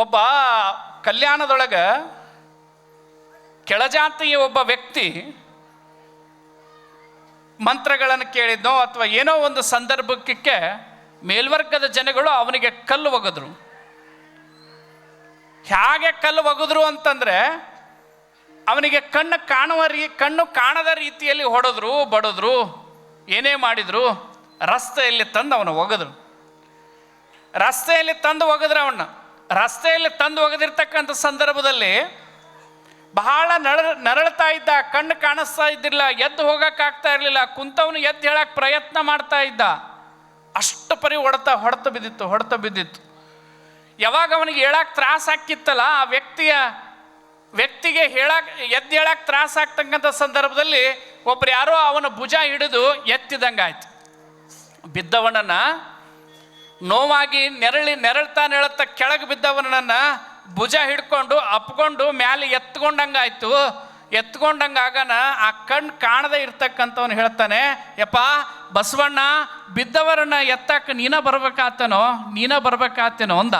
ಒಬ್ಬ ಕಲ್ಯಾಣದೊಳಗೆ ಕೆಳಜಾತಿಯ ಒಬ್ಬ ವ್ಯಕ್ತಿ ಮಂತ್ರಗಳನ್ನು ಕೇಳಿದ್ದೋ ಅಥವಾ ಏನೋ ಒಂದು ಸಂದರ್ಭಕ್ಕೆ ಮೇಲ್ವರ್ಗದ ಜನಗಳು ಅವನಿಗೆ ಕಲ್ಲು ಒಗೆದ್ರು. ಹೇಗೆ ಕಲ್ಲು ಒಗೆದ್ರು ಅಂತಂದ್ರೆ ಅವನಿಗೆ ಕಣ್ಣು ಕಾಣುವ ರೀ, ಕಣ್ಣು ಕಾಣದ ರೀತಿಯಲ್ಲಿ ಹೊಡೆದ್ರು, ಬಡಿದ್ರು, ಏನೇ ಮಾಡಿದ್ರು, ರಸ್ತೆಯಲ್ಲಿ ತಂದು ಅವನು ಒಗೆದ್ರು. ರಸ್ತೆಯಲ್ಲಿ ತಂದು ಒಗೆದ್ರೆ ಅವನ್ನ. ರಸ್ತೆಯಲ್ಲಿ ತಂದು ಒಗೆದಿರ್ತಕ್ಕಂಥ ಸಂದರ್ಭದಲ್ಲಿ ಬಹಳ ನಳ ನರಳ್ತಾ ಇದ್ದ, ಕಣ್ಣು ಕಾಣಿಸ್ತಾ ಇದ್ದಿಲ್ಲ, ಎದ್ದು ಹೋಗೋಕ್ಕಾಗ್ತಾ ಇರಲಿಲ್ಲ, ಕುಂತವನು ಎದ್ದು ಹೇಳಕ್ಕೆ ಪ್ರಯತ್ನ ಮಾಡ್ತಾ ಇದ್ದ, ಅಷ್ಟು ಪರಿ ಹೊಡೆತ ಹೊಡೆತ ಬಿದ್ದಿತ್ತು ಹೊಡೆತ ಬಿದ್ದಿತ್ತು. ಯಾವಾಗ ಅವನಿಗೆ ಹೇಳಕ್ಕೆ ತ್ರಾಸ ಆಕ್ಕಿತ್ತಲ್ಲ ಆ ವ್ಯಕ್ತಿಯ, ವ್ಯಕ್ತಿಗೆ ಹೇಳಕ್, ಎದ್ದು ಹೇಳಕ್ಕೆ ತ್ರಾಸ ಆಗ್ತಕ್ಕಂಥ ಸಂದರ್ಭದಲ್ಲಿ ಒಬ್ರು ಯಾರೋ ಅವನ ಭುಜ ಹಿಡಿದು ಎತ್ತಿದಂಗಾಯ್ತು. ಬಿದ್ದವನನ್ನ ನೋವಾಗಿ ನೆರಳಿ ನೆರಳ್ತಾ ನೆರಳ್ತಾ ಕೆಳಗೆ ಬಿದ್ದವನನ್ನ ಭುಜ ಹಿಡ್ಕೊಂಡು ಅಪ್ಕೊಂಡು ಮ್ಯಾಲೆ ಎತ್ಕೊಂಡಂಗಾಯ್ತು. ಎತ್ಕೊಂಡಂಗಾಗನ ಆ ಕಣ್ಣು ಕಾಣದೆ ಇರ್ತಕ್ಕಂಥವ್ನು ಹೇಳ್ತಾನೆ, ಯಪ್ಪ, ಬಸವಣ್ಣ, ಬಿದ್ದವರನ್ನ ಎತ್ತಕ್ಕೆ ನೀನ ಬರ್ಬೇಕಾತನೋ, ನೀನ ಬರ್ಬೇಕಾತೇನೋ ಅಂದ.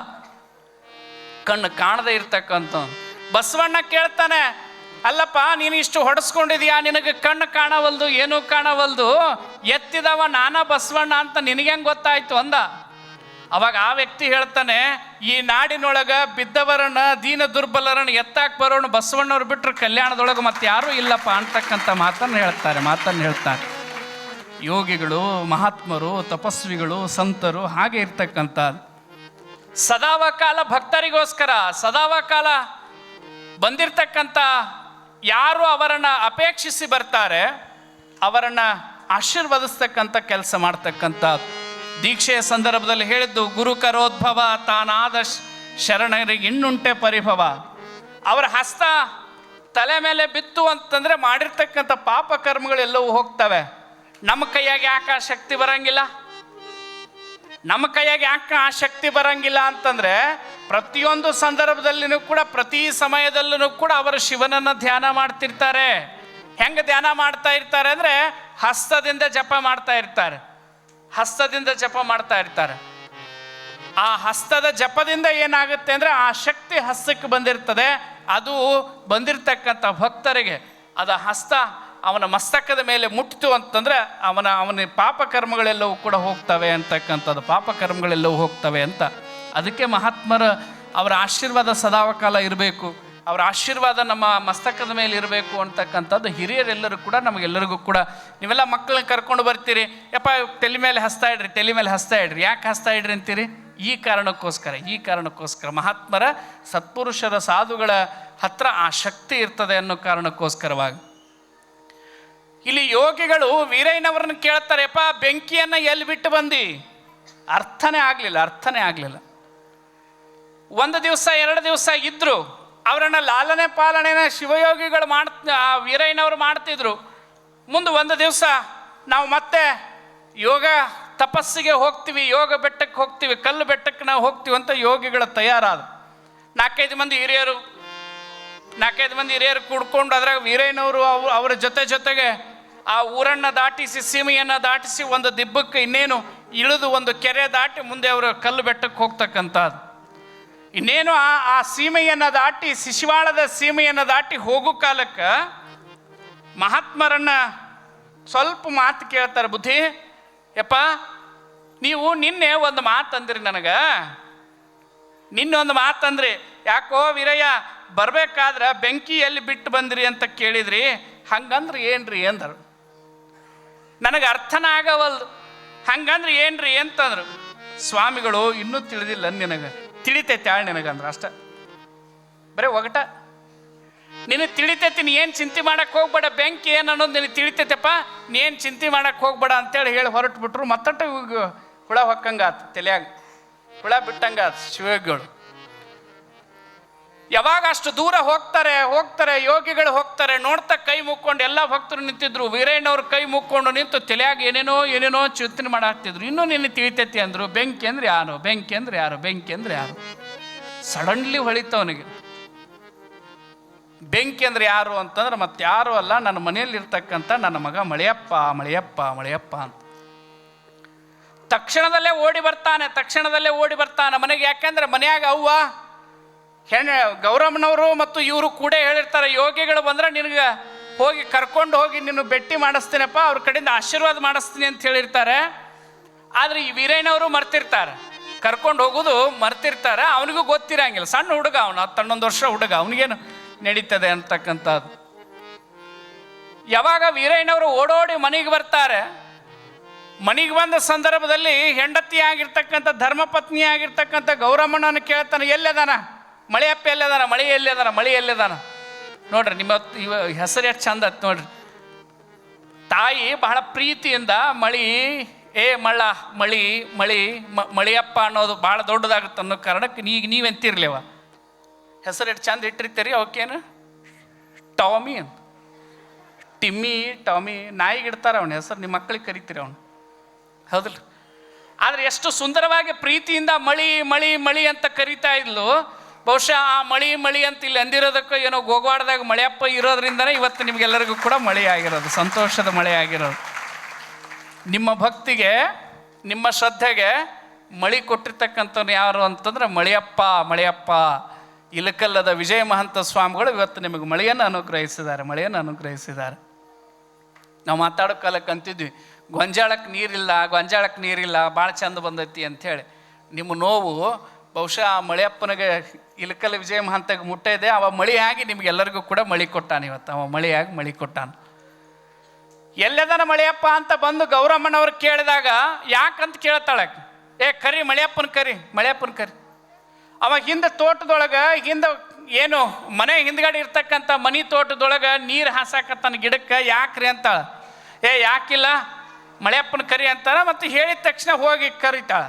ಕಣ್ಣು ಕಾಣದೆ ಇರ್ತಕ್ಕಂಥ ಬಸವಣ್ಣ ಕೇಳ್ತಾನೆ, ಅಲ್ಲಪ್ಪ, ನೀನು ಇಷ್ಟು ಹೊಡೆಸ್ಕೊಂಡಿದ್ಯಾ? ನಿನಗೆ ಕಣ್ಣು ಕಾಣವಲ್ದು, ಏನೂ ಕಾಣವಲ್ದು? ಎತ್ತಿದವ ನಾನ ಬಸವಣ್ಣ ಅಂತ ನಿನಗೆ ಗೊತ್ತಾಯ್ತು? ಅಂದ. ಅವಾಗ ಆ ವ್ಯಕ್ತಿ ಹೇಳ್ತಾನೆ, ಈ ನಾಡಿನೊಳಗ ಬಿದ್ದವರನ್ನ, ದೀನ ದುರ್ಬಲರನ್ನ ಎತ್ತಾಕ್ ಬರೋಣ ಬಸವಣ್ಣವ್ರು ಬಿಟ್ಟರೆ ಕಲ್ಯಾಣದೊಳಗೆ ಮತ್ತೆ ಯಾರೂ ಇಲ್ಲಪ್ಪ ಅಂತಕ್ಕಂಥ ಮಾತನ್ನು ಹೇಳ್ತಾರೆ ಮಾತನ್ನು ಹೇಳ್ತಾರೆ. ಯೋಗಿಗಳು, ಮಹಾತ್ಮರು, ತಪಸ್ವಿಗಳು, ಸಂತರು ಹಾಗೆ ಇರ್ತಕ್ಕಂಥ ಸದಾವ ಕಾಲ ಭಕ್ತರಿಗೋಸ್ಕರ ಸದಾವ ಕಾಲ ಬಂದಿರತಕ್ಕಂಥ ಯಾರು ಅವರನ್ನು ಅಪೇಕ್ಷಿಸಿ ಬರ್ತಾರೆ, ಅವರನ್ನು ಆಶೀರ್ವದಿಸ್ತಕ್ಕಂಥ ಕೆಲಸ ಮಾಡ್ತಕ್ಕಂಥ ದೀಕ್ಷೆಯ ಸಂದರ್ಭದಲ್ಲಿ ಹೇಳಿದ್ದು, ಗುರು ಕರೋದ್ಭವ, ತಾನಾದ ಶರಣರಿಗೆ ಇನ್ನುಂಟೆ ಪರಿಭವ. ಅವರ ಹಸ್ತ ತಲೆ ಮೇಲೆ ಬಿತ್ತು ಅಂತಂದ್ರೆ ಮಾಡಿರ್ತಕ್ಕಂಥ ಪಾಪ ಕರ್ಮಗಳೆಲ್ಲವೂ ಹೋಗ್ತವೆ. ನಮ್ಮ ಕೈಯಾಗಿ ಯಾಕೆ ಆ ಶಕ್ತಿ ಬರಂಗಿಲ್ಲ? ನಮ್ಮ ಕೈಯಾಗಿ ಯಾಕೆ ಆ ಶಕ್ತಿ ಬರಂಗಿಲ್ಲ ಅಂತಂದ್ರೆ, ಪ್ರತಿಯೊಂದು ಸಂದರ್ಭದಲ್ಲಿನೂ ಕೂಡ, ಪ್ರತಿ ಸಮಯದಲ್ಲೂ ಕೂಡ ಅವರು ಶಿವನನ್ನ ಧ್ಯಾನ ಮಾಡ್ತಿರ್ತಾರೆ. ಹೆಂಗೆ ಧ್ಯಾನ ಮಾಡ್ತಾ ಇರ್ತಾರೆ ಅಂದ್ರೆ, ಹಸ್ತದಿಂದ ಜಪ ಮಾಡ್ತಾ ಇರ್ತಾರೆ. ಹಸ್ತದಿಂದ ಜಪ ಮಾಡ್ತಾ ಇರ್ತಾರೆ. ಆ ಹಸ್ತದ ಜಪದಿಂದ ಏನಾಗುತ್ತೆ ಅಂದ್ರೆ ಆ ಶಕ್ತಿ ಹಸ್ತಕ್ಕೆ ಬಂದಿರ್ತದೆ. ಅದು ಬಂದಿರತಕ್ಕಂಥ ಭಕ್ತರಿಗೆ. ಅದು ಹಸ್ತ ಅವನ ಮಸ್ತಕದ ಮೇಲೆ ಮುಟ್ಟಿತು ಅಂತಂದ್ರೆ ಅವನ ಅವನ ಪಾಪಕರ್ಮಗಳೆಲ್ಲವೂ ಕೂಡ ಹೋಗ್ತವೆ ಅಂತಕ್ಕಂಥದ್ದು. ಪಾಪಕರ್ಮಗಳೆಲ್ಲವೂ ಹೋಗ್ತವೆ ಅಂತ. ಅದಕ್ಕೆ ಮಹಾತ್ಮರ ಅವರ ಆಶೀರ್ವಾದ ಸದಾವಕಾಲ ಇರಬೇಕು. ಅವರ ಆಶೀರ್ವಾದ ನಮ್ಮ ಮಸ್ತಕದ ಮೇಲೆ ಇರಬೇಕು ಅಂತಕ್ಕಂಥದ್ದು ಹಿರಿಯರೆಲ್ಲರೂ ಕೂಡ ನಮಗೆಲ್ಲರಿಗೂ ಕೂಡ. ನೀವೆಲ್ಲ ಮಕ್ಕಳನ್ನ ಕರ್ಕೊಂಡು ಬರ್ತೀರಿ. ಯಪ್ಪ, ತಲೆ ಮೇಲೆ ಹಸ್ತಾ ಇಡ್ರಿ, ತಲೆ ಮೇಲೆ ಹಸ್ತಾ ಇಡ್ರಿ. ಯಾಕೆ ಹಸ್ತಾ ಇಡ್ರಿ ಅಂತೀರಿ? ಈ ಕಾರಣಕ್ಕೋಸ್ಕರ ಈ ಕಾರಣಕ್ಕೋಸ್ಕರ. ಮಹಾತ್ಮರ ಸತ್ಪುರುಷರ ಸಾಧುಗಳ ಹತ್ರ ಆ ಶಕ್ತಿ ಇರ್ತದೆ ಅನ್ನೋ ಕಾರಣಕ್ಕೋಸ್ಕರವಾಗಿ. ಇಲ್ಲಿ ಯೋಗಿಗಳು ವೀರಯ್ಯನವರನ್ನು ಕೇಳ್ತಾರೆಪ್ಪ ಬೆಂಕಿಯನ್ನು ಎಲ್ಲಿ ಬಿಟ್ಟು ಬಂದಿ? ಅರ್ಥನೇ ಆಗಲಿಲ್ಲ ಅರ್ಥನೇ ಆಗಲಿಲ್ಲ. ಒಂದು ದಿವಸ, ಎರಡು ದಿವಸ ಇದ್ರು. ಅವರನ್ನ ಲಾಲನೆ ಪಾಲನೆನ ಶಿವಯೋಗಿಗಳು ಮಾಡ್, ಆ, ವೀರಯ್ಯನವರು ಮಾಡ್ತಿದ್ರು. ಮುಂದೆ ಒಂದು ದಿವಸ ನಾವು ಮತ್ತೆ ಯೋಗ ತಪಸ್ಸಿಗೆ ಹೋಗ್ತೀವಿ, ಯೋಗ ಬೆಟ್ಟಕ್ಕೆ ಹೋಗ್ತೀವಿ, ಕಲ್ಲು ಬೆಟ್ಟಕ್ಕೆ ನಾವು ಹೋಗ್ತೀವಿ ಅಂತ ಯೋಗಿಗಳು ತಯಾರಾದ. ನಾಲ್ಕೈದು ಮಂದಿ ಹಿರಿಯರು, ನಾಲ್ಕೈದು ಮಂದಿ ಹಿರಿಯರು ಕೂಡ್ಕೊಂಡು ಅದ್ರಾಗ ವೀರಯ್ಯನವರು ಅವ್, ಅವರ ಜೊತೆ ಜೊತೆಗೆ ಆ ಊರನ್ನ ದಾಟಿಸಿ, ಸೀಮೆಯನ್ನು ದಾಟಿಸಿ ಒಂದು ದಿಬ್ಬಕ್ಕೆ ಇನ್ನೇನು ಇಳಿದು ಒಂದು ಕೆರೆ ದಾಟಿ ಮುಂದೆ ಅವರು ಕಲ್ಲು ಬೆಟ್ಟಕ್ಕೆ ಹೋಗ್ತಕ್ಕಂಥದ್ದು. ಇನ್ನೇನು ಆ ಆ ಸೀಮೆಯನ್ನು ದಾಟಿ, ಶಿಶಿವಾಳದ ಸೀಮೆಯನ್ನು ದಾಟಿ ಹೋಗೋ ಕಾಲಕ್ಕೆ ಮಹಾತ್ಮರನ್ನ ಸ್ವಲ್ಪ ಮಾತು ಕೇಳ್ತಾರೆ, ಬುದ್ಧಿ. ಯಪ್ಪ, ನೀವು ನಿನ್ನೆ ಒಂದು ಮಾತು ಅಂದ್ರಿ ನನಗೆ. ನಿನ್ನೆ ಒಂದು ಮಾತಂದ್ರಿ. ಯಾಕೋ ವೀರಯ್ಯ, ಬರಬೇಕಾದ್ರೆ ಬೆಂಕಿ ಎಲ್ಲಿ ಬಿಟ್ಟು ಬಂದ್ರಿ ಅಂತ ಕೇಳಿದ್ರಿ. ಹಂಗಂದ್ರೆ ಏನ್ರಿ ಅಂದರು. ನನಗೆ ಅರ್ಥನ ಆಗವಲ್ದು. ಹಂಗಂದ್ರೆ ಏನ್ರಿ ಅಂತಂದ್ರು. ಸ್ವಾಮಿಗಳು ಇನ್ನೂ ತಿಳಿದಿಲ್ಲ ನಿನಗೆ. ತಿಳಿತೈತೆ ಆಳ್ ನಿನಗಂದ್ರೆ ಅಷ್ಟ. ಬರೀ ಒಗಟ. ನಿನಗೆ ತಿಳಿತೈತಿ, ನೀ ಏನು ಚಿಂತೆ ಮಾಡಕ್ಕೆ ಹೋಗ್ಬೇಡ, ಬೆಂಕಿ ಏನು ಅನ್ನೋದು ನಿನಗೆ ತಿಳಿತೈತೆಪ್ಪ. ನೀ ಏನು ಚಿಂತೆ ಮಾಡಕ್ಕೆ ಹೋಗ್ಬೇಡ ಅಂತೇಳಿ ಹೇಳಿ ಹೊರಟು ಬಿಟ್ರು ಮತ್ತಟ್ಟು ಹುಳ ಹೊಕ್ಕಂಗಾತು, ತಲೆಯಾಗ. ಹುಳ ಬಿಟ್ಟಂಗಾತು ಶಿವಯೋಗಿಗಳು ಯಾವಾಗ ಅಷ್ಟು ದೂರ ಹೋಗ್ತಾರೆ ಹೋಗ್ತಾರೆ, ಯೋಗಿಗಳು ಹೋಗ್ತಾರೆ, ನೋಡ್ತಾ ಕೈ ಮುಕ್ಕೊಂಡು ಎಲ್ಲ ಭಕ್ತರು ನಿಂತಿದ್ರು, ವೀರಯ್ಯನವ್ರು ಕೈ ಮುಕ್ಕೊಂಡು ನಿಂತು ತಲೆಯಾಗಿ ಏನೇನೋ ಏನೇನೋ ಚಿಂತನೆ ಮಾಡಾಕ್ತಿದ್ರು. ಇನ್ನೂ ನಿನ್ನ ತಿಳಿತೈತಿ ಅಂದ್ರು, ಬೆಂಕಿ ಅಂದ್ರೆ ಯಾರು? ಬೆಂಕಿ ಅಂದ್ರೆ ಯಾರು? ಬೆಂಕಿ ಅಂದ್ರೆ ಯಾರು? ಸಡನ್ಲಿ ಹೊಳಿತು ಅವನಿಗೆ. ಬೆಂಕಿ ಅಂದ್ರೆ ಯಾರು ಅಂತಂದ್ರೆ ಮತ್ತೆ ಯಾರು ಅಲ್ಲ, ನನ್ನ ಮನೆಯಲ್ಲಿ ಇರ್ತಕ್ಕಂಥ ನನ್ನ ಮಗ ಮಳೆಯಪ್ಪ ಮಳೆಯಪ್ಪ ಮಳೆಯಪ್ಪ ಅಂತ. ತಕ್ಷಣದಲ್ಲೇ ಓಡಿ ಬರ್ತಾನೆ, ತಕ್ಷಣದಲ್ಲೇ ಓಡಿ ಬರ್ತಾನೆ. ಮನೆಗೆ ಯಾಕೆಂದ್ರೆ ಮನೆಯಾಗ ಅವ್ವ ಹೆಣ್ಣು, ಗೌರಮ್ಮನವರು ಮತ್ತು ಇವರು ಕೂಡ ಹೇಳಿರ್ತಾರೆ, ಯೋಗಿಗಳು ಬಂದ್ರೆ ನಿನಗೆ ಹೋಗಿ ಕರ್ಕೊಂಡು ಹೋಗಿ ನೀನು ಭೇಟಿ ಮಾಡಿಸ್ತೀನಪ್ಪ, ಅವ್ರ ಕಡೆಯಿಂದ ಆಶೀರ್ವಾದ ಮಾಡಿಸ್ತೀನಿ ಅಂತ ಹೇಳಿರ್ತಾರೆ. ಆದರೆ ಈ ವೀರಯ್ಯನವರು ಮರ್ತಿರ್ತಾರೆ. ಕರ್ಕೊಂಡು ಹೋಗೋದು ಮರ್ತಿರ್ತಾರೆ. ಅವನಿಗೂ ಗೊತ್ತಿರಂಗಿಲ್ಲ. ಸಣ್ಣ ಹುಡುಗ ಅವನು ಹತ್ತು ಹನ್ನೊಂದು ವರ್ಷ ಹುಡುಗ, ಅವನಿಗೇನು ನಡೀತದೆ ಅಂತಕ್ಕಂಥದ್ದು. ಯಾವಾಗ ವೀರಯ್ಯನವರು ಓಡೋಡಿ ಮನೆಗೆ ಬರ್ತಾರೆ, ಮನೆಗೆ ಬಂದ ಸಂದರ್ಭದಲ್ಲಿ ಹೆಂಡತಿ ಆಗಿರ್ತಕ್ಕಂಥ ಧರ್ಮಪತ್ನಿ ಆಗಿರ್ತಕ್ಕಂಥ ಗೌರಮ್ಮನನ್ನು ಕೇಳ್ತಾನೆ ಎಲ್ಲದಾನ ಮಳೆಯಪ್ಪ ಎಲ್ಲದಾನ? ಮಳೆ ಎಲ್ಲದಾನ? ಮಳೆ ಎಲ್ಲದಾನ? ನೋಡ್ರಿ, ನಿಮ್ಮ ಇವ ಹೆಸರು ಎಷ್ಟು ಚಂದ ನೋಡ್ರಿ. ತಾಯಿ ಬಹಳ ಪ್ರೀತಿಯಿಂದ ಮಳಿ, ಏ ಮಳ್ಳ, ಮಳಿ ಮಳಿ ಮಳಿಯಪ್ಪ ಅನ್ನೋದು ಭಾಳ ದೊಡ್ಡದಾಗುತ್ತೆ ಅನ್ನೋ ಕಾರಣಕ್ಕೆ ಈಗ ನೀವೆಂತಿರ್ಲಿವ? ಹೆಸರು ಎಷ್ಟು ಚಂದ ಇಟ್ಟಿರ್ತೀರಿ ಅವಕ್ಕೇನು? ಟಾಮಿ ಅಂತ. ಟಿಮ್ಮಿ, ಟಾಮಿ, ನಾಯಿಗೆ ಇಡ್ತಾರೆ ಅವನು ಹೆಸರು ನಿಮ್ಮ ಮಕ್ಕಳಿಗೆ ಕರಿತೀರಿ ಅವನು. ಹೌದಲ್ರಿ? ಆದರೆ ಎಷ್ಟು ಸುಂದರವಾಗಿ ಪ್ರೀತಿಯಿಂದ ಮಳಿ ಮಳಿ ಮಳಿ ಅಂತ ಕರಿತಾ ಇದ್ಲು. ಬಹುಶಃ ಆ ಮಳಿ ಮಳಿ ಅಂತ ಇಲ್ಲಿ ಅಂದಿರೋದಕ್ಕೂ ಏನೋ ಗೋಗವಾಡದಾಗ ಮಳೆಯಪ್ಪ ಇರೋದ್ರಿಂದನೇ ಇವತ್ತು ನಿಮಗೆಲ್ಲರಿಗೂ ಕೂಡ ಮಳೆ ಆಗಿರೋದು, ಸಂತೋಷದ ಮಳೆ ಆಗಿರೋದು. ನಿಮ್ಮ ಭಕ್ತಿಗೆ, ನಿಮ್ಮ ಶ್ರದ್ಧೆಗೆ ಮಳಿ ಕೊಟ್ಟಿರ್ತಕ್ಕಂಥವ್ನು ಯಾರು ಅಂತಂದ್ರೆ ಮಳೆಯಪ್ಪ ಮಳೆಯಪ್ಪ. ಇಲಕಲ್ಲದ ವಿಜಯ ಮಹಂತ ಸ್ವಾಮಿಗಳು ಇವತ್ತು ನಿಮಗೆ ಮಳೆಯನ್ನು ಅನುಗ್ರಹಿಸಿದ್ದಾರೆ ಮಳೆಯನ್ನು ಅನುಗ್ರಹಿಸಿದ್ದಾರೆ. ನಾವು ಮಾತಾಡೋ ಕಾಲಕ್ಕೆ ಅಂತಿದ್ವಿ, ಗೊಂಜಾಳಕ್ಕೆ ನೀರಿಲ್ಲ ಗೊಂಜಾಳಕ್ಕೆ ನೀರಿಲ್ಲ, ಭಾಳ ಚಂದ ಬಂದೈತಿ ಅಂಥೇಳಿ. ನಿಮ್ಮ ನೋವು ಬಹುಶಃ ಆ ಮಳೆಯಪ್ಪನಿಗೆ ಇಲ್ಕಲ್ ವಿಜಯ ಮಹಂತಗೆ ಮುಟ್ಟಿದೆ ಅವ ಮಳಿಯಾಗಿ ನಿಮಗೆಲ್ಲರಿಗೂ ಕೂಡ ಮಳಿ ಕೊಟ್ಟಾನ ಇವತ್ತು. ಅವ ಮಳಿಯಾಗಿ ಮಳಿ ಕೊಟ್ಟಾನ. ಎಲ್ಲದನ ಮಳೆಯಪ್ಪ ಅಂತ ಬಂದು ಗೌರಮ್ಮನವ್ರು ಕೇಳಿದಾಗ ಯಾಕಂತ ಕೇಳ್ತಾಳೆ. ಏ, ಕರಿ ಮಳೆಯಪ್ಪನ ಕರಿ ಮಳೆಯಪ್ಪನ ಕರಿ. ಅವ ಹಿಂದೆ ತೋಟದೊಳಗೆ, ಹಿಂದೆ ಏನು ಮನೆ ಹಿಂದ್ಗಡೆ ಇರ್ತಕ್ಕಂಥ ಮನಿ ತೋಟದೊಳಗೆ ನೀರು ಹಾಸಾಕತ್ತಾನ ಗಿಡಕ್ಕೆ, ಯಾಕ್ರಿ ಅಂತಾಳ. ಏ, ಯಾಕಿಲ್ಲ, ಮಳೆಯಪ್ಪನ ಕರಿ ಅಂತಾರ. ಮತ್ತು ಹೇಳಿದ ತಕ್ಷಣ ಹೋಗಿ ಕರಿತಾಳ.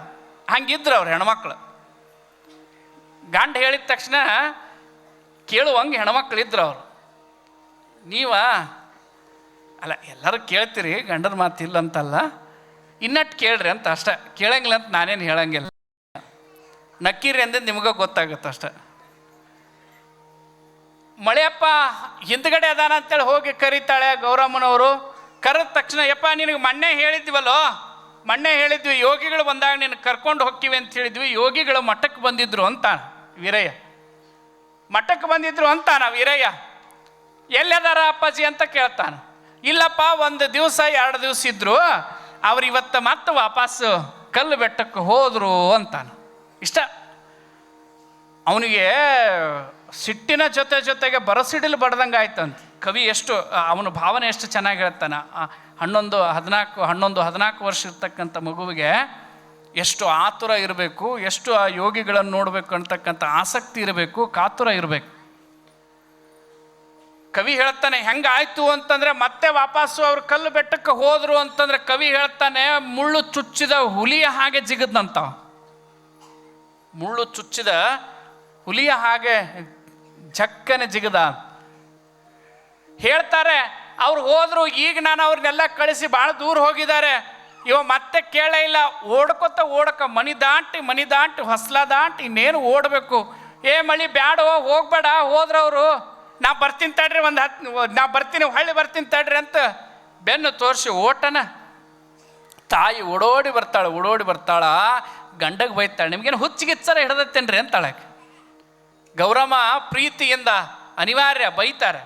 ಹಂಗಿದ್ರು ಅವ್ರು ಹೆಣ್ಮಕ್ಳು. ಗಂಡ ಹೇಳಿದ ತಕ್ಷಣ ಕೇಳುವಂಗೆ ಹೆಣ್ಮಕ್ಳಿದ್ರು ಅವರು. ನೀವ, ಅಲ್ಲ, ಎಲ್ಲರೂ ಕೇಳ್ತೀರಿ ಗಂಡನ ಮಾತು ಇಲ್ಲ ಅಂತಲ್ಲ ಇನ್ನಟ್ಟು ಕೇಳ್ರಿ ಅಂತ ಅಷ್ಟೇ. ಕೇಳಂಗಿಲ್ಲ ಅಂತ ನಾನೇನು ಹೇಳಂಗಿಲ್ಲ. ನಕ್ಕೀರಿ ಅಂದ್ರೆ ನಿಮಗೆ ಗೊತ್ತಾಗುತ್ತೆ ಅಷ್ಟೆ. ಮಳೆಯಪ್ಪ, ಹಿಂದ್ಗಡೆ ಅದಾನ ಅಂತೇಳಿ ಹೋಗಿ ಕರೀತಾಳೆ ಗೌರಮ್ಮನವರು. ಕರೆದ ತಕ್ಷಣ, ಯಪ್ಪ, ನಿನಗೆ ಮೊನ್ನೆ ಹೇಳಿದ್ವಲ್ಲೋ? ಮೊನ್ನೆ ಹೇಳಿದ್ವಿ, ಯೋಗಿಗಳು ಬಂದಾಗ ನಿನ್ನ ಕರ್ಕೊಂಡು ಹೋಗ್ತೀವಿ ಅಂತ ಹೇಳಿದ್ವಿ, ಯೋಗಿಗಳು ಮಠಕ್ಕೆ ಬಂದಿದ್ರು ಅಂತ ವೀರಯ್ಯ. ಮಠಕ್ಕೆ ಬಂದಿದ್ರು ಅಂತಾನ ವೀರಯ್ಯ. ಎಲ್ಲದಾರ ಅಪ್ಪಾಜಿ ಅಂತ ಕೇಳ್ತಾನೆ. ಇಲ್ಲಪ್ಪ, ಒಂದು ದಿವಸ, ಎರಡು ದಿವಸ ಇದ್ರು, ಅವ್ರು ಇವತ್ತು ಮತ್ತೆ ವಾಪಸ್ಸು ಕಲ್ಲು ಬೆಟ್ಟಕ್ಕೆ ಹೋದ್ರು ಅಂತಾನೆ. ಇಷ್ಟ. ಅವನಿಗೆ ಸಿಟ್ಟಿನ ಜೊತೆ ಜೊತೆಗೆ ಬರಸಿಡಿಲು ಬಡ್ದಂಗೆ ಆಯ್ತಂತ ಕವಿ ಎಷ್ಟು, ಅವನ ಭಾವನೆ ಎಷ್ಟು ಚೆನ್ನಾಗಿ ಹೇಳ್ತಾನೆ ಹನ್ನೊಂದು, ಹದಿನಾಲ್ಕು ಹನ್ನೊಂದು, ಹದಿನಾಲ್ಕು ವರ್ಷ ಇರ್ತಕ್ಕಂಥ ಮಗುವಿಗೆ ಎಷ್ಟು ಆತುರ ಇರಬೇಕು, ಎಷ್ಟು ಆ ಯೋಗಿಗಳನ್ನು ನೋಡಬೇಕು ಅಂತಕ್ಕಂಥ ಆಸಕ್ತಿ ಇರಬೇಕು, ಕಾತುರ ಇರಬೇಕು. ಕವಿ ಹೇಳ್ತಾನೆ, ಹೆಂಗಾಯ್ತು ಅಂತಂದ್ರೆ ಮತ್ತೆ ವಾಪಸ್ಸು ಅವ್ರು ಕಲ್ಲು ಬೆಟ್ಟಕ್ಕೆ ಹೋದ್ರು ಅಂತಂದ್ರೆ ಕವಿ ಹೇಳ್ತಾನೆ, ಮುಳ್ಳು ಚುಚ್ಚಿದ ಹುಲಿಯ ಹಾಗೆ ಜಿಗದ್ನಂತ. ಮುಳ್ಳು ಚುಚ್ಚಿದ ಹುಲಿಯ ಹಾಗೆ ಜಕ್ಕನೆ ಜಿಗದ. ಹೇಳ್ತಾರೆ, ಅವ್ರು ಹೋದ್ರು, ಈಗ ನಾನು ಅವ್ರನ್ನೆಲ್ಲ ಕಳಿಸಿ ಭಾಳ ದೂರ ಹೋಗಿದ್ದಾರೆ. ಇವ ಮತ್ತೆ ಕೇಳೇ ಇಲ್ಲ, ಓಡ್ಕೊತ ಓಡಕ ಮನಿ ದಾಟಿ ಮನಿ ದಾಟಿ ಹೊಸ್ಲ ದಾಟಿ ಇನ್ನೇನು ಓಡಬೇಕು? ಏ ಮಳಿ ಬ್ಯಾಡ, ಹೋಗ್ಬೇಡ, ಹೋದ್ರವರು. ನಾ ಬರ್ತೀನಿ ತಡ್ರಿ ಒಂದು ಹತ್ತು ನಾ ಬರ್ತೀನಿ, ಹಳ್ಳಿ ಬರ್ತೀನಿ ತಡ್ರಿ ಅಂತ ಬೆನ್ನು ತೋರಿಸಿ ಓಟನ. ತಾಯಿ ಓಡೋಡಿ ಬರ್ತಾಳೆ, ಓಡೋಡಿ ಬರ್ತಾಳ, ಗಂಡಗೆ ಬೈತಾಳೆ, ನಿಮ್ಗೇನು ಹುಚ್ಚಿಗಿಚ್ಚರ ಹಿಡ್ದತ್ತೇನ್ರಿ ಅಂತಾಳೆ. ಗೌರಮ್ಮ, ಪ್ರೀತಿಯಿಂದ ಅನಿವಾರ್ಯ ಬೈತಾರೆ.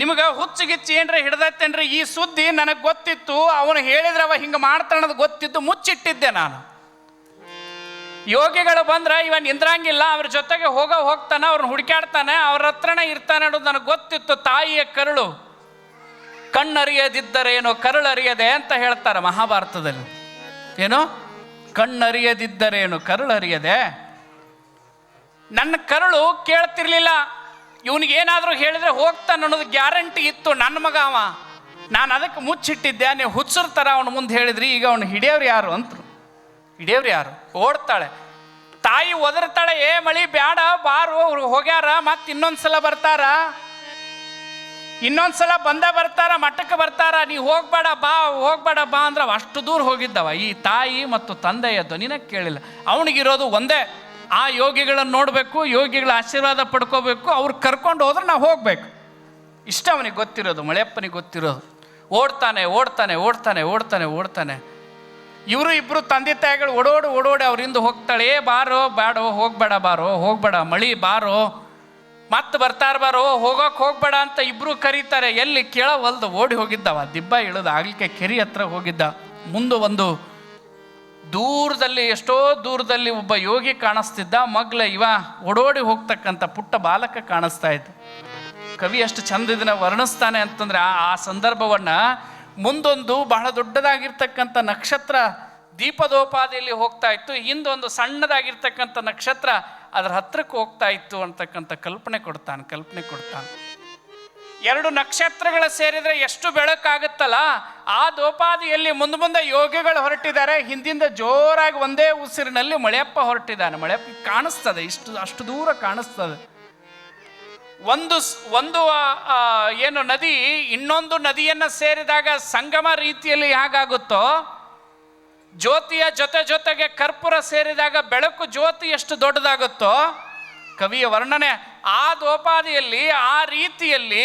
ನಿಮಗೆ ಹುಚ್ಚಿಗಿಚ್ಚಿ ಏನ್ರ ಹಿಡ್ದತ್ತೇನ್ರಿ ಈ ಸುದ್ದಿ ನನಗೆ ಗೊತ್ತಿತ್ತು, ಅವನು ಹೇಳಿದ್ರೆ ಅವ ಹಿಂಗೆ ಮಾಡ್ತಾನದು ಗೊತ್ತಿತ್ತು ಮುಚ್ಚಿಟ್ಟಿದ್ದೆ ನಾನು. ಯೋಗಿಗಳು ಬಂದ್ರೆ ಇವನ್ ನಿಂದ್ರಂಗಿಲ್ಲ, ಅವ್ರ ಜೊತೆಗೆ ಹೋಗೋ ಹೋಗ್ತಾನೆ ಅವ್ರನ್ನ ಹುಡುಕ್ಯಾಡ್ತಾನೆ, ಅವ್ರ ಹತ್ರನೇ ಇರ್ತಾನೆ ಅನ್ನೋದು ನನಗೆ ಗೊತ್ತಿತ್ತು. ತಾಯಿಯ ಕರುಳು, ಕಣ್ಣರಿಯದಿದ್ದರೇನು ಕರುಳರಿಯದೆ ಅಂತ ಹೇಳ್ತಾರೆ ಮಹಾಭಾರತದಲ್ಲಿ. ಏನು? ಕಣ್ಣರಿಯದಿದ್ದರೇನು ಕರುಳರಿಯದೆ. ನನ್ನ ಕರುಳು ಕೇಳ್ತಿರ್ಲಿಲ್ಲ. ಇವನಿಗೆ ಏನಾದರೂ ಹೇಳಿದ್ರೆ ಹೋಗ್ತಾನೆ ಅನ್ನೋದು ಗ್ಯಾರಂಟಿ ಇತ್ತು ನನ್ನ ಮಗ ಅವ. ನಾನು ಅದಕ್ಕೆ ಮುಚ್ಚಿಟ್ಟಿದ್ದೆ ನೀವು ಹುಚ್ಚರ ಥರ ಅವನ ಮುಂದೆ ಹೇಳಿದ್ರಿ, ಈಗ ಅವನು ಹಿಡಿಯವ್ರು ಯಾರು ಅಂತರು ಹಿಡಿಯವ್ರು ಯಾರು? ಓಡ್ತಾಳೆ. ತಾಯಿ ಒದರ್ತಾಳೆ, ಏ ಮಳಿ, ಬ್ಯಾಡ, ಬಾರು, ಅವ್ರು ಹೋಗ್ಯಾರ, ಮತ್ತೆ ಇನ್ನೊಂದ್ಸಲ ಬರ್ತಾರ. ಇನ್ನೊಂದ್ಸಲ ಬಂದ ಬರ್ತಾರ, ಮಠಕ್ಕೆ ಬರ್ತಾರ, ನೀ ಹೋಗ್ಬೇಡ, ಬಾ ಹೋಗ್ಬೇಡ, ಬಾ ಅಂದ್ರೆ. ಅಷ್ಟು ದೂರ ಹೋಗಿದ್ದವ. ಈ ತಾಯಿ ಮತ್ತು ತಂದೆಯ ಧ್ವನಿನ ಕೇಳಿಲ್ಲ. ಅವನಿಗಿರೋದು ಒಂದೇ. ಆ ಯೋಗಿಗಳನ್ನು ನೋಡಬೇಕು, ಯೋಗಿಗಳ ಆಶೀರ್ವಾದ ಪಡ್ಕೋಬೇಕು, ಅವ್ರು ಕರ್ಕೊಂಡು ಹೋದ್ರೆ ನಾವು ಹೋಗ್ಬೇಕು. ಇಷ್ಟ ಅವನಿಗೆ ಗೊತ್ತಿರೋದು, ಮಳೆಯಪ್ಪನಿಗೆ ಗೊತ್ತಿರೋದು. ಓಡ್ತಾನೆ ಓಡ್ತಾನೆ ಓಡ್ತಾನೆ ಓಡ್ತಾನೆ ಓಡ್ತಾನೆ. ಇವರು ಇಬ್ಬರು ತಂದೆ ತಾಯಿಗಳು ಓಡೋಡಿ ಓಡೋಡಿ ಅವರಿಂದ ಹೋಗ್ತಾಳೆ, ಏ, ಬಾರೋ ಬಾಡೋ ಹೋಗ್ಬೇಡ ಬಾರೋ, ಹೋಗ್ಬೇಡ, ಮಳಿ ಬಾರೋ. ಮತ್ತೆ ಬರ್ತಾರ ಬಾರೋ, ಹೋಗೋಕೆ ಹೋಗ್ಬೇಡ ಅಂತ ಇಬ್ಬರು ಕರೀತಾರೆ. ಎಲ್ಲಿ ಕೇಳವಲ್ದು, ಓಡಿ ಹೋಗಿದ್ದವ, ದಿಬ್ಬ ಇಳಿದು ಆಗ್ಲಿಕ್ಕೆ ಕೆರಿ ಹತ್ರ ಹೋಗಿದ್ದ. ಮುಂದೆ ಒಂದು ದೂರದಲ್ಲಿ, ಎಷ್ಟೋ ದೂರದಲ್ಲಿ ಒಬ್ಬ ಯೋಗಿ ಕಾಣಿಸ್ತಿದ್ದ ಮಗ್ಲ ಇವ ಓಡೋಡಿ ಹೋಗ್ತಕ್ಕಂಥ ಪುಟ್ಟ ಬಾಲಕ ಕಾಣಿಸ್ತಾ ಇದ್ದ. ಕವಿ ಎಷ್ಟು ಚಂದ ಇದನ್ನ ವರ್ಣಿಸ್ತಾನೆ ಅಂತಂದ್ರೆ ಆ ಆ ಸಂದರ್ಭವನ್ನ ಮುಂದೊಂದು ಬಹಳ ದೊಡ್ಡದಾಗಿರ್ತಕ್ಕಂಥ ನಕ್ಷತ್ರ ದೀಪದೋಪಾದಿಯಲ್ಲಿ ಹೋಗ್ತಾ ಇತ್ತು. ಹಿಂದೊಂದು ಸಣ್ಣದಾಗಿರ್ತಕ್ಕಂಥ ನಕ್ಷತ್ರ ಅದರ ಹತ್ರಕ್ಕೆ ಹೋಗ್ತಾ ಇತ್ತು ಅಂತಕ್ಕಂಥ ಕಲ್ಪನೆ ಕೊಡ್ತಾನೆ ಕಲ್ಪನೆ ಕೊಡ್ತಾನೆ. ಎರಡು ನಕ್ಷತ್ರಗಳು ಸೇರಿದ್ರೆ ಎಷ್ಟು ಬೆಳಕಾಗುತ್ತಲ್ಲ? ಆ ದೋಪಾದಿಯಲ್ಲಿ ಮುಂದೆ ಮುಂದೆ ಯೋಗಿಗಳು ಹೊರಟಿದ್ದಾರೆ. ಹಿಂದಿಂದ ಜೋರಾಗಿ ಒಂದೇ ಉಸಿರಿನಲ್ಲಿ ಮಳೆಯಪ್ಪ ಹೊರಟಿದ್ದಾನೆ. ಮಳೆಯಪ್ಪ ಕಾಣಿಸ್ತದೆ, ಇಷ್ಟು, ಅಷ್ಟು ದೂರ ಕಾಣಿಸ್ತದೆ. ಒಂದು ಒಂದು ಏನು ನದಿ, ಇನ್ನೊಂದು ನದಿಯನ್ನು ಸೇರಿದಾಗ ಸಂಗಮ ರೀತಿಯಲ್ಲಿ ಹೇಗಾಗುತ್ತೋ, ಜ್ಯೋತಿಯ ಜೊತೆ ಜೊತೆಗೆ ಕರ್ಪೂರ ಸೇರಿದಾಗ ಬೆಳಕು ಜ್ಯೋತಿ ಎಷ್ಟು ದೊಡ್ಡದಾಗುತ್ತೋ ಕವಿಯ ವರ್ಣನೆ, ಆ ದೋಪಾದಿಯಲ್ಲಿ ಆ ರೀತಿಯಲ್ಲಿ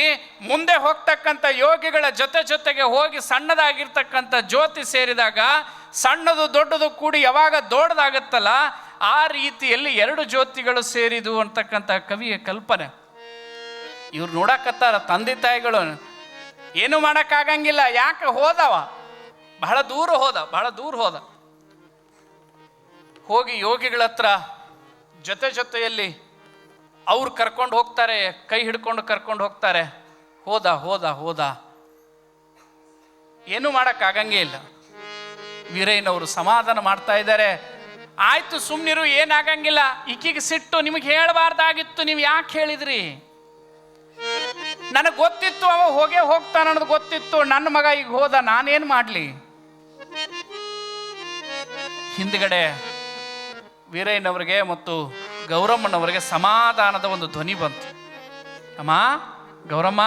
ಮುಂದೆ ಹೋಗ್ತಕ್ಕಂಥ ಯೋಗಿಗಳ ಜೊತೆ ಜೊತೆಗೆ ಹೋಗಿ ಸಣ್ಣದಾಗಿರ್ತಕ್ಕಂಥ ಜ್ಯೋತಿ ಸೇರಿದಾಗ ಸಣ್ಣದು ದೊಡ್ಡದು ಕೂಡಿ ಯಾವಾಗ ದೊಡ್ಡದಾಗುತ್ತಲ್ಲ, ಆ ರೀತಿಯಲ್ಲಿ ಎರಡು ಜ್ಯೋತಿಗಳು ಸೇರಿದು ಅಂತಕ್ಕಂಥ ಕವಿಯ ಕಲ್ಪನೆ. ಇವ್ರು ನೋಡಕತ್ತಾರ ತಂದೆ ತಾಯಿಗಳು, ಏನು ಮಾಡೋಕ್ಕಾಗಂಗಿಲ್ಲ, ಯಾಕೆ ಹೋದವ? ಬಹಳ ದೂರ ಹೋದ, ಬಹಳ ದೂರ ಹೋದ. ಹೋಗಿ ಯೋಗಿಗಳ ಜೊತೆ ಜೊತೆಯಲ್ಲಿ ಅವ್ರು ಕರ್ಕೊಂಡು ಹೋಗ್ತಾರೆ, ಕೈ ಹಿಡ್ಕೊಂಡು ಕರ್ಕೊಂಡು ಹೋಗ್ತಾರೆ. ಹೋದ ಹೋದ ಹೋದ. ಏನು ಮಾಡೋಕ್ಕಾಗಂಗೇ ಇಲ್ಲ. ವೀರಯ್ಯನವರು ಸಮಾಧಾನ ಮಾಡ್ತಾ ಇದ್ದಾರೆ. ಆಯ್ತು ಸುಮ್ಮನಿರು ಏನಾಗಂಗಿಲ್ಲ. ಈಕಿಗೆ ಸಿಟ್ಟು ನಿಮಗೆ ಹೇಳಬಾರ್ದಾಗಿತ್ತು, ನೀವು ಯಾಕೆ ಹೇಳಿದ್ರಿ? ನನಗೆ ಗೊತ್ತಿತ್ತು, ಅವ ಹೋಗೇ ಹೋಗ್ತಾನ ಅನ್ನೋದು ಗೊತ್ತಿತ್ತು. ನನ್ನ ಮಗ ಈಗ ಹೋದ, ನಾನೇನು ಮಾಡಲಿ? ಹಿಂದ್ಗಡೆ ವೀರಯ್ಯನವ್ರಿಗೆ ಮತ್ತು ಗೌರಮ್ಮನವರಿಗೆ ಸಮಾಧಾನದ ಒಂದು ಧ್ವನಿ ಬಂತು. ಅಮ್ಮ, ಗೌರಮ್ಮ,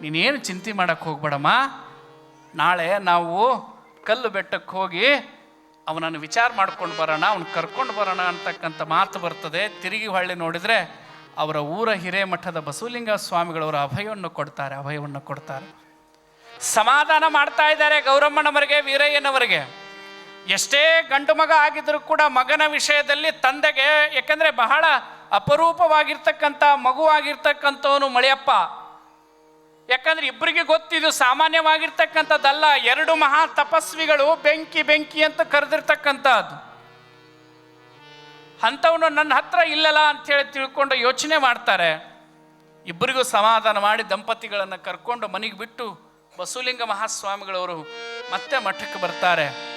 ನೀನೇನು ಚಿಂತೆ ಮಾಡಕ್ಕೆ ಹೋಗ್ಬೇಡಮ್ಮ. ನಾಳೆ ನಾವು ಕಲ್ಲು ಬೆಟ್ಟಕ್ಕೆ ಹೋಗಿ ಅವನನ್ನು ವಿಚಾರ ಮಾಡ್ಕೊಂಡು ಬರೋಣ, ಅವನು ಕರ್ಕೊಂಡು ಬರೋಣ ಅಂತಕ್ಕಂಥ ಮಾತು ಬರ್ತದೆ. ತಿರುಗಿ ಹೊಳ್ಳಿ ನೋಡಿದರೆ ಅವರ ಊರ ಹಿರೇಮಠದ ಬಸವಲಿಂಗ ಸ್ವಾಮಿಗಳವರ ಅಭಯವನ್ನು ಕೊಡ್ತಾರೆ ಅಭಯವನ್ನು ಕೊಡ್ತಾರೆ. ಸಮಾಧಾನ ಮಾಡ್ತಾ ಇದ್ದಾರೆ ಗೌರಮ್ಮನವರಿಗೆ, ವೀರಯ್ಯನವರಿಗೆ. ಎಷ್ಟೇ ಗಂಡು ಮಗ ಆಗಿದ್ರೂ ಕೂಡ ಮಗನ ವಿಷಯದಲ್ಲಿ ತಂದೆಗೆ ಯಾಕಂದ್ರೆ ಬಹಳ ಅಪರೂಪವಾಗಿರ್ತಕ್ಕಂಥ ಮಗುವಾಗಿರ್ತಕ್ಕಂಥವನು ಮಳೆಯಪ್ಪ. ಯಾಕಂದ್ರೆ ಇಬ್ಬರಿಗೆ ಗೊತ್ತಿದು ಸಾಮಾನ್ಯವಾಗಿರ್ತಕ್ಕಂಥದ್ದಲ್ಲ. ಎರಡು ಮಹಾ ತಪಸ್ವಿಗಳು ಬೆಂಕಿ ಬೆಂಕಿ ಅಂತ ಕರೆದಿರ್ತಕ್ಕಂಥದ್ದು. ಅಂಥವನು ನನ್ನ ಹತ್ರ ಇಲ್ಲಲ್ಲ ಅಂತೇಳಿ ತಿಳ್ಕೊಂಡು ಯೋಚನೆ ಮಾಡ್ತಾರೆ. ಇಬ್ಬರಿಗೂ ಸಮಾಧಾನ ಮಾಡಿ ದಂಪತಿಗಳನ್ನು ಕರ್ಕೊಂಡು ಮನೆಗೆ ಬಿಟ್ಟು ಬಸುಲಿಂಗ ಮಹಾಸ್ವಾಮಿಗಳವರು ಮತ್ತೆ ಮಠಕ್ಕೆ ಬರ್ತಾರೆ.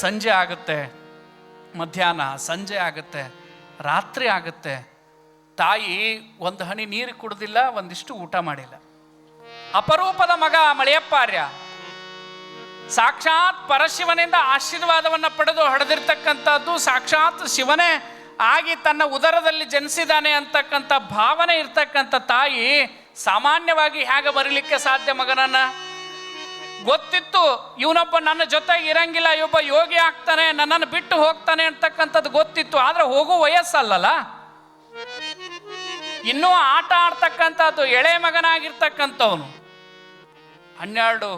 ಸಂಜೆ ಆಗುತ್ತೆ, ಮಧ್ಯಾಹ್ನ ಸಂಜೆ ಆಗುತ್ತೆ, ರಾತ್ರಿ ಆಗುತ್ತೆ. ತಾಯಿ ಒಂದು ಹನಿ ನೀರು ಕುಡ್ದಿಲ್ಲ, ಒಂದಿಷ್ಟು ಊಟ ಮಾಡಿಲ್ಲ. ಅಪರೂಪದ ಮಗ ಮಳೆಯಪ್ಪಾರ್ಯ. ಸಾಕ್ಷಾತ್ ಪರಶಿವನಿಂದ ಆಶೀರ್ವಾದವನ್ನು ಪಡೆದು ಹಡೆದಿರ್ತಕ್ಕಂಥದ್ದು ಸಾಕ್ಷಾತ್ ಶಿವನೇ ಆಗಿ ತನ್ನ ಉದರದಲ್ಲಿ ಜನಿಸಿದಾನೆ ಅಂತಕ್ಕಂಥ ಭಾವನೆ ಇರ್ತಕ್ಕಂಥ ತಾಯಿ ಸಾಮಾನ್ಯವಾಗಿ ಹೇಗೆ ಬರಲಿಕ್ಕೆ ಸಾಧ್ಯ ಮಗನನ್ನ? ಗೊತ್ತಿತ್ತು, ಇವನೊಬ್ಬ ನನ್ನ ಜೊತೆ ಇರಂಗಿಲ್ಲ, ಇವೊಬ್ಬ ಯೋಗಿ ಆಗ್ತಾನೆ, ನನ್ನನ್ನು ಬಿಟ್ಟು ಹೋಗ್ತಾನೆ ಅಂತಕ್ಕಂಥದ್ದು ಗೊತ್ತಿತ್ತು, ಆದ್ರೆ ಹೋಗೋ ವಯಸ್ಸಲ್ಲಲ್ಲ? ಇನ್ನೂ ಆಟ ಆಡ್ತಕ್ಕಂಥದ್ದು ಎಳೆ ಮಗನಾಗಿರ್ತಕ್ಕಂಥವನು. ಹನ್ನೆರಡು,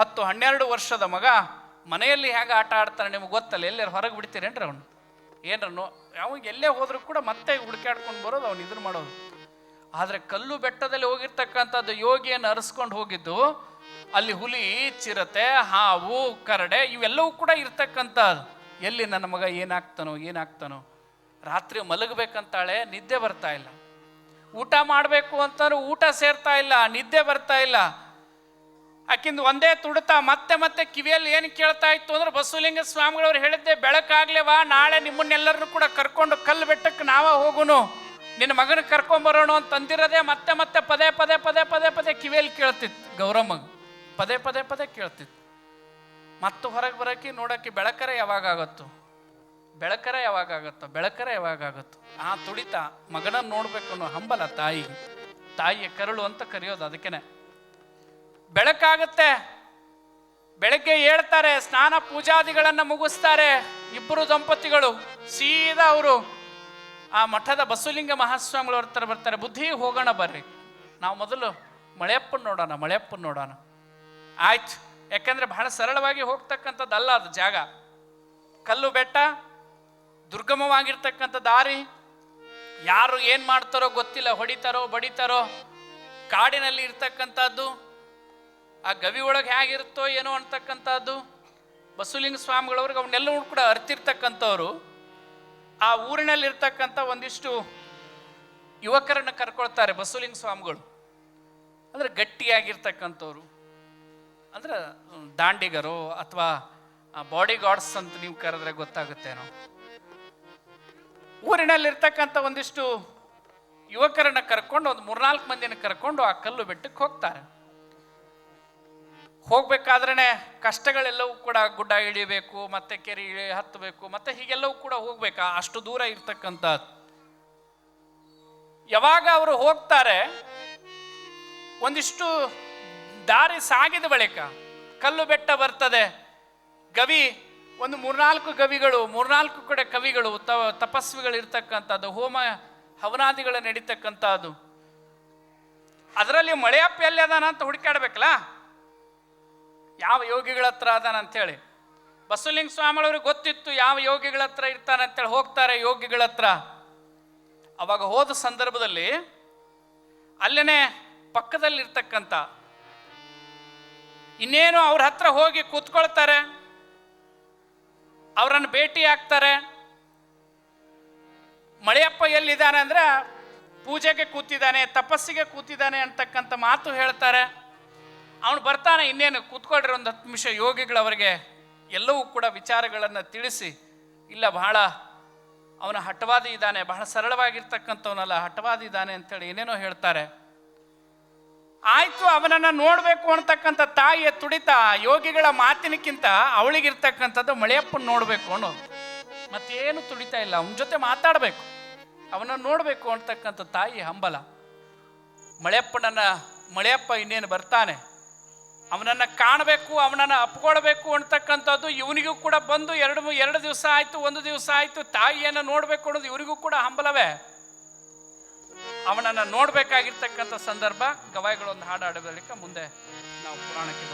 ಹತ್ತು, ಹನ್ನೆರಡು ವರ್ಷದ ಮಗ, ಮನೆಯಲ್ಲಿ ಹೇಗೆ ಆಟ ಆಡ್ತಾನೆ ನಿಮ್ಗೆ ಗೊತ್ತಲ್ಲ ಎಲ್ಲರೂ ಹೊರಗೆ ಬಿಡ್ತೀರೇನ್ರಿ ಅವನು? ಏನ್ರ ನೋ ಅವಾಗ ಎಲ್ಲೇ ಹೋದರೂ ಕೂಡ ಮತ್ತೆ ಹುಡುಕಾಡ್ಕೊಂಡು ಬರೋದು ಅವನು, ಇದನ್ನು ಮಾಡೋದು. ಆದರೆ ಕಲ್ಲು ಬೆಟ್ಟದಲ್ಲಿ ಹೋಗಿರ್ತಕ್ಕಂಥದ್ದು ಯೋಗಿಯನ್ನು ಅರಸ್ಕೊಂಡು ಹೋಗಿದ್ದು ಅಲ್ಲಿ ಹುಲಿ, ಚಿರತೆ, ಹಾವು, ಕರಡೆ ಇವೆಲ್ಲವೂ ಕೂಡ ಇರ್ತಕ್ಕಂಥದ್ದು. ಎಲ್ಲಿ ನನ್ನ ಮಗ ಏನಾಗ್ತಾನೋ ಏನಾಗ್ತಾನೋ. ರಾತ್ರಿ ಮಲಗಬೇಕಂತಾಳೆ, ನಿದ್ದೆ ಬರ್ತಾ ಇಲ್ಲ. ಊಟ ಮಾಡಬೇಕು ಅಂತಂದ್ರೆ ಊಟ ಸೇರ್ತಾ ಇಲ್ಲ, ನಿದ್ದೆ ಬರ್ತಾ ಇಲ್ಲ. ಆಕಿಂದು ಒಂದೇ ತುಡುತ ಮತ್ತೆ ಮತ್ತೆ ಕಿವಿಯಲ್ಲಿ ಏನು ಕೇಳ್ತಾ ಇತ್ತು ಅಂದ್ರೆ ಬಸವಲಿಂಗ ಸ್ವಾಮಿಗಳವ್ರು ಹೇಳಿದ್ದೆ ಬೆಳಕಾಗ್ಲೇವಾ ನಾಳೆ ನಿಮ್ಮನ್ನೆಲ್ಲರನ್ನು ಕೂಡ ಕರ್ಕೊಂಡು ಕಲ್ಲು ಬೆಟ್ಟಕ್ಕೆ ನಾವ ಹೋಗುನು. ನಿನ್ನ ಮಗನ ಕರ್ಕೊಂಬರೋಣ ಬರೋಣ ಅಂದಿರೋದೇ ಮತ್ತೆ ಮತ್ತೆ ಪದೇ ಪದೇ ಪದೇ ಪದೇ ಪದೇ ಕಿವಿಯಲ್ಲಿ ಕೇಳ್ತಿತ್ತು ಗೌರಮ್ಮಗ. ಪದೇ ಪದೇ ಪದೇ ಕೇಳ್ತಿತ್ತು. ಮತ್ತು ಹೊರಗೆ ಬರೋಕೆ ನೋಡೋಕೆ ಬೆಳಕರೆ ಯಾವಾಗ ಆಗುತ್ತೋ? ಬೆಳಕರ ಯಾವಾಗ ಆಗುತ್ತೋ? ಬೆಳಕರ ಯಾವಾಗ ಆಗುತ್ತೋ? ಆ ತುಡಿತ ಮಗನನ್ನು ನೋಡ್ಬೇಕು ಅನ್ನೋ ಹಂಬಲ ತಾಯಿ. ತಾಯಿಯ ಕರುಳು ಅಂತ ಕರೆಯೋದು ಅದಕ್ಕೇನೆ. ಬೆಳಕಾಗುತ್ತೆ. ಬೆಳಗ್ಗೆ ಹೇಳ್ತಾರೆ ಸ್ನಾನ ಪೂಜಾದಿಗಳನ್ನು ಮುಗಿಸ್ತಾರೆ ಇಬ್ಬರು ದಂಪತಿಗಳು, ಸೀದಾ ಅವರು. ಆ ಮಠದ ಬಸುಲಿಂಗ ಮಹಾಸ್ವಾಮಿಗಳವ್ರ ಹತ್ರ ಬರ್ತಾರೆ, ಬುದ್ಧಿ ಹೋಗೋಣ ಬರ್ರಿ. ನಾವು ಮೊದಲು ಮಳೆಯಪ್ಪನ ನೋಡೋಣ ಮಳೆಯಪ್ಪನ ನೋಡೋಣ. ಆಯ್ತು. ಯಾಕಂದ್ರೆ ಬಹಳ ಸರಳವಾಗಿ ಹೋಗ್ತಕ್ಕಂಥದ್ದಲ್ಲ ಅದು ಜಾಗ. ಕಲ್ಲು ಬೆಟ್ಟ, ದುರ್ಗಮವಾಗಿರ್ತಕ್ಕಂಥ ದಾರಿ. ಯಾರು ಏನು ಮಾಡ್ತಾರೋ ಗೊತ್ತಿಲ್ಲ, ಹೊಡಿತಾರೋ, ಬಡಿತಾರೋ, ಕಾಡಿನಲ್ಲಿ ಇರ್ತಕ್ಕಂಥದ್ದು, ಆ ಗವಿ ಒಳಗೆ ಹೇಗಿರುತ್ತೋ ಏನೋ ಅಂತಕ್ಕಂಥದ್ದು ಬಸುಲಿಂಗ ಸ್ವಾಮಿಗಳವ್ರಿಗೆ ಅವನ್ನೆಲ್ಲ ಕೂಡ ಅರ್ತಿರ್ತಕ್ಕಂಥವ್ರು. ಆ ಊರಿನಲ್ಲಿರ್ತಕ್ಕಂಥ ಒಂದಿಷ್ಟು ಯುವಕರನ್ನು ಕರ್ಕೊಳ್ತಾರೆ ಬಸುಲಿಂಗ ಸ್ವಾಮಿಗಳು. ಅಂದ್ರೆ ಗಟ್ಟಿಯಾಗಿರ್ತಕ್ಕಂಥವ್ರು. ಅಂದ್ರೆ ದಾಂಡಿಗರು ಅಥವಾ ಬಾಡಿ ಗಾರ್ಡ್ಸ್ ಅಂತ ನೀವು ಕರೆದ್ರೆ ಗೊತ್ತಾಗುತ್ತೇನೋ. ಊರಿನಲ್ಲಿರ್ತಕ್ಕಂಥ ಒಂದಿಷ್ಟು ಯುವಕರನ್ನ ಕರ್ಕೊಂಡು ಒಂದು ಮೂರ್ನಾಲ್ಕು ಮಂದಿನ ಕರ್ಕೊಂಡು ಆ ಕಲ್ಲು ಬೆಟ್ಟಕ್ಕೆ ಹೋಗ್ತಾರೆ. ಹೋಗ್ಬೇಕಾದ್ರೆ ಕಷ್ಟಗಳೆಲ್ಲವೂ ಕೂಡ ಗುಡ್ಡ ಇಳಿಬೇಕು, ಮತ್ತೆ ಕೆರೆ ಇಳಿ, ಹತ್ತಬೇಕು, ಮತ್ತೆ ಹೀಗೆಲ್ಲವೂ ಕೂಡ ಹೋಗ್ಬೇಕಾ. ಅಷ್ಟು ದೂರ ಇರ್ತಕ್ಕಂಥ ಯಾವಾಗ ಅವರು ಹೋಗ್ತಾರೆ, ಒಂದಿಷ್ಟು ದಾರಿ ಸಾಗಿದ ಬಳಿಕ ಕಲ್ಲು ಬೆಟ್ಟ ಬರ್ತದೆ. ಗವಿ, ಒಂದು ಮೂರ್ನಾಲ್ಕು ಗವಿಗಳು, ಮೂರ್ನಾಲ್ಕು ಕಡೆ ಕವಿಗಳು, ತ ತಪಸ್ವಿಗಳು ಇರ್ತಕ್ಕಂಥದ್ದು ಹೋಮ ಹವನಾದಿಗಳು ನಡೀತಕ್ಕಂಥದ್ದು. ಅದರಲ್ಲಿ ಮಳೆಯಪ್ಪ ಎಲ್ಲಿ ಅದಾನ ಅಂತ ಹುಡುಕಾಡ್ಬೇಕಲ್ಲ ಯಾವ ಯೋಗಿಗಳ ಹತ್ರ ಅದಾನ ಅಂತೇಳಿ. ಬಸವಲಿಂಗ ಸ್ವಾಮಿಗಳವ್ರಿಗೆ ಗೊತ್ತಿತ್ತು ಯಾವ ಯೋಗಿಗಳ ಹತ್ರ ಇರ್ತಾನೆ ಅಂತೇಳಿ ಹೋಗ್ತಾರೆ ಯೋಗಿಗಳ ಹತ್ರ. ಅವಾಗ ಹೋದ ಸಂದರ್ಭದಲ್ಲಿ ಅಲ್ಲೇನೆ ಪಕ್ಕದಲ್ಲಿರ್ತಕ್ಕಂಥ ಇನ್ನೇನು ಅವ್ರ ಹತ್ರ ಹೋಗಿ ಕೂತ್ಕೊಳ್ತಾರೆ? ಅವರನ್ನು ಭೇಟಿ ಆಗ್ತಾರೆ? ಮಳೆಯಪ್ಪ ಎಲ್ಲಿದ್ದಾನೆ ಅಂದ್ರೆ ಪೂಜೆಗೆ ಕೂತಿದ್ದಾನೆ, ತಪಸ್ಸಿಗೆ ಕೂತಿದ್ದಾನೆ ಅಂತಕ್ಕಂಥ ಮಾತು ಹೇಳ್ತಾರೆ. ಅವನು ಬರ್ತಾನೆ ಇನ್ನೇನು ಕೂತ್ಕೊಳ್ರಿ ಒಂದು ಹತ್ತು ನಿಮಿಷ ಯೋಗಿಗಳವರಿಗೆ ಎಲ್ಲವೂ ಕೂಡ ವಿಚಾರಗಳನ್ನು ತಿಳಿಸಿ. ಇಲ್ಲ, ಬಹಳ ಅವನ ಹಠವಾದಿ ಇದ್ದಾನೆ, ಬಹಳ ಸರಳವಾಗಿರ್ತಕ್ಕಂಥವನಲ್ಲ, ಹಠವಾದಿ ಇದ್ದಾನೆ ಅಂತೇಳಿ ಏನೇನೋ ಹೇಳ್ತಾರೆ. ಆಯ್ತು, ಅವನನ್ನ ನೋಡಬೇಕು ಅಂತಕ್ಕಂಥ ತಾಯಿಯ ತುಡಿತ ಯೋಗಿಗಳ ಮಾತಿನಕ್ಕಿಂತ ಅವಳಿಗಿರ್ತಕ್ಕಂಥದ್ದು ಮಳೆಯಪ್ಪನ ನೋಡಬೇಕು ಅನ್ನೋದು. ಮತ್ತೇನು ತುಡಿತಾ ಇಲ್ಲ, ಅವನ ಜೊತೆ ಮಾತಾಡಬೇಕು. ಅವನನ್ನು ನೋಡಬೇಕು ಅಂತಕ್ಕಂಥ ತಾಯಿ ಹಂಬಲ. ಮಳೆಯಪ್ಪನನ್ನ, ಮಳೆಯಪ್ಪ ಇನ್ನೇನು ಬರ್ತಾನೆ? ಅವನನ್ನ ಕಾಣಬೇಕು, ಅವನನ್ನ ಅಪ್ಕೊಳ್ಬೇಕು ಅಂತಕ್ಕಂಥದ್ದು ಇವನಿಗೂ ಕೂಡ ಬಂದು ಎರಡು ಎರಡು ದಿವಸ ಆಯ್ತು, ಒಂದು ದಿವಸ ಆಯ್ತು, ತಾಯಿಯನ್ನು ನೋಡಬೇಕು ಅನ್ನೋದು ಇವರಿಗೂ ಕೂಡ ಹಂಬಲವೇ. ಅವನನ್ನು ನೋಡಬೇಕಾಗಿರ್ತಕ್ಕಂಥ ಸಂದರ್ಭ ಗವಾಯಿಗಳು ಒಂದು ಹಾಡು ಹಾಡೋ ಮುಂದೆ ನಾವು ಪುರಾಣಕ್ಕೆ